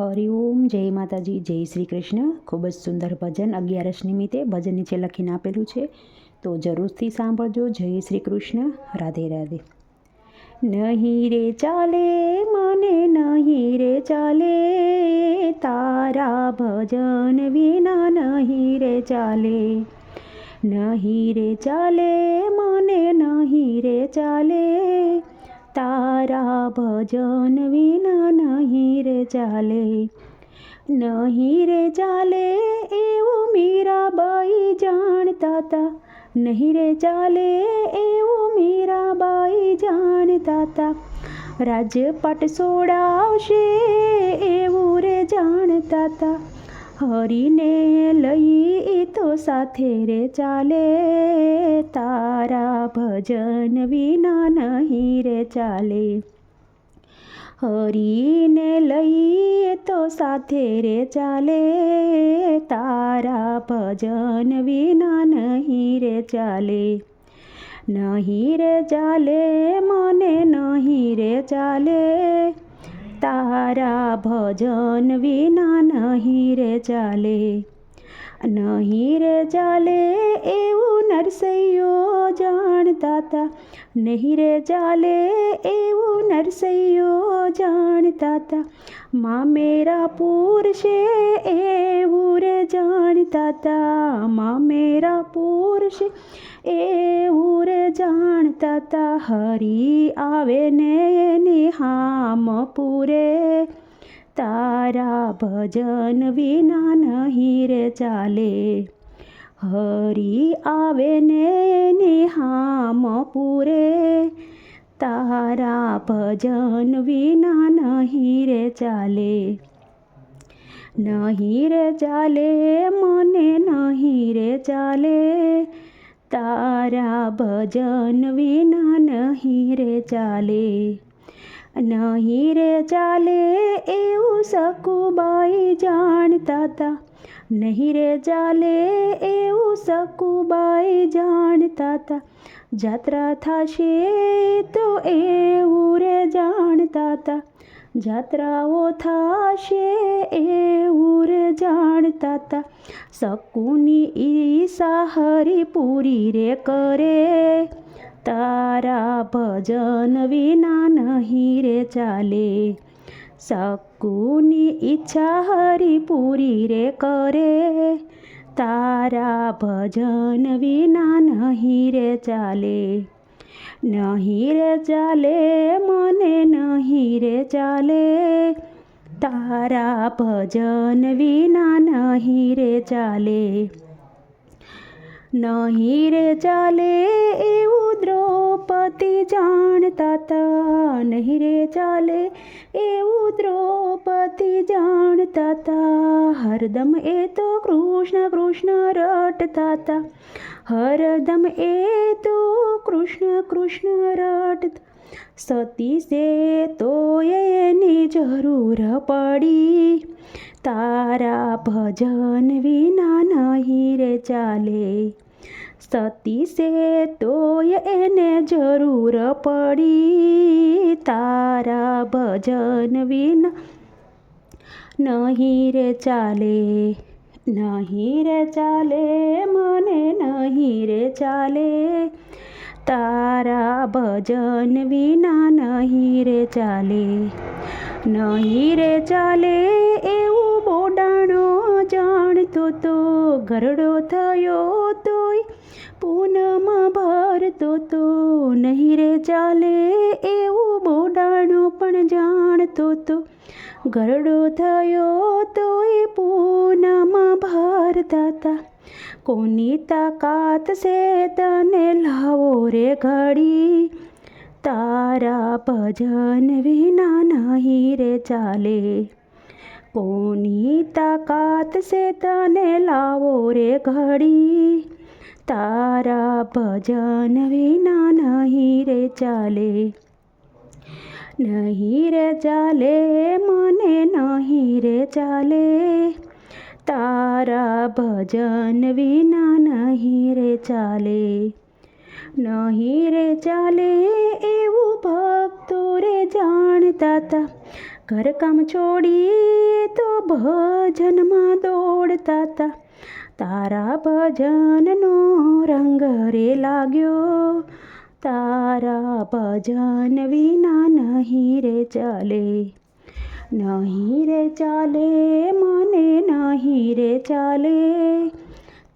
હરિઓમ જય માતાજી, જય શ્રી કૃષ્ણ. ખૂબ જ સુંદર ભજન અગિયારસ નિમિત્તે ભજન નીચે લખીને આપેલું છે. તો જરૂરથી સાંભળજો. જય શ્રી કૃષ્ણ. રાધે રાધે. નહીં રે ચાલે મને, નહીં રે ચાલે તારા ભજન વિના નહીં રે ચાલે. નહીં રે ચાલે મને, નહીં રે ચાલે તારા ભજન વિના નહીં રે ચાલે, નહીં રે ચાલે એવું મીરાબાઈ જાણતા તા. નહીં રે ચાલે એવું મીરાબાઈ જાણતા તા. રાજપાટ સોડાવશે એવું રે જાણતા તા. હરીને લઈ તો સાથે રે ચાલે. તારા ભજન વિના નહીં રે ચાલે. હરીને લઈએ તો સાથે રે ચાલે. તારા ભજન વિના નહીં રે ચાલે. નહીં રે ચાલે, મને નહીં રે ચાલે. તારા ભજન વિના નહીં રે ચાલે. નહીં રે ચાલે એવું નરસૈયો જાણતા તા. નહીં રે ચાલે એવું નરસૈયો જાણતા તા. માં મેરા પુરુષે એવું રે જાણતા તા. માં મેરા પુરુષે એવું રે જાણતા તા. હરી આવે ને હામ પૂરે તારા ભજન વિના નહીં રે ચાલે હરી આવે ને હામ પૂરે તારા ભજન વિના નહીં રે ચાલે નહીં રે ચાલે મને નહીં રે ચાલે તારા ભજન વિના નહીં રે ચાલે નહીં રે ચાલે એવું સકુબાઈ જાણતા તા. નહીં રે ચાલે એવું સકુબાઈ જાણતા તા. જાત્રા થશે તો એવું રે જાણતા તા. જાત્રાઓ થશે એવું રે જાણતા તા. શકુની ઈસા હરી પૂરી રે કરે. તારા ભજન વિના નહીં રે ચાલે. શકુની ઈચ્છા હરી પૂરી રે કરે. તારા ભજન વિના નહીં રે ચાલે. નહીં રે ચાલે, મને નહીં રે ચાલે. તારા ભજન વિના નહીં રે ચાલે. નહીં રે ચાલે એવું દ્રૌપદી જાણતા તા નહીં રે ચાલે, એવું દ્રૌપદી જાણતા તા. હરદમ એ તો કૃષ્ણ કૃષ્ણ રટતા તા. હરદમ એ તો કૃષ્ણ કૃષ્ણ રટ સતી સે તો એની જરૂર પડી. તારા ભજન વિના નહીં રે ચાલે. સતી સે તોય એને જરૂર પડી તારા ભજન વિના નહીં રે ચાલે, નહીં રે ચાલે, મને નહીં રે ચાલે. તારા ભજન વિના નહીં રે ચાલે, નહીં રે ચાલે. તો ગરડો થયો તોય, પૂનમ ભરતો તો નહીં રે ચાલે એવું બોડાણો પણ જાણતો તો. ગરડો થયો તોય પૂનમ ભરતા કોની તાકાત છે તને લાવો રે ઘડી? તારા ભજન વિના નહીં રે ચાલે. કોની તાકાત છે તને લાવો રે ઘડી. તારા ભજન વિના નહીં રે ચાલે. નહીં રે ચાલે, મને નહીં રે ચાલે. તારા ભજન વિના નહીં રે ચાલે. નહીં રે ચાલે, એવું ભક્તો રે જાણતા તા. ઘરકામ છોડીએ તો ભજનમાં દોડતા હતા તારા ભજનનો રંગ રે લાગ્યો તારા ભજન વિના નહીં રે ચાલે નહીં રે ચાલે મને નહીં રે ચાલે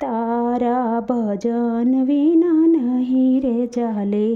તારા ભજન વિના નહીં રે ચાલે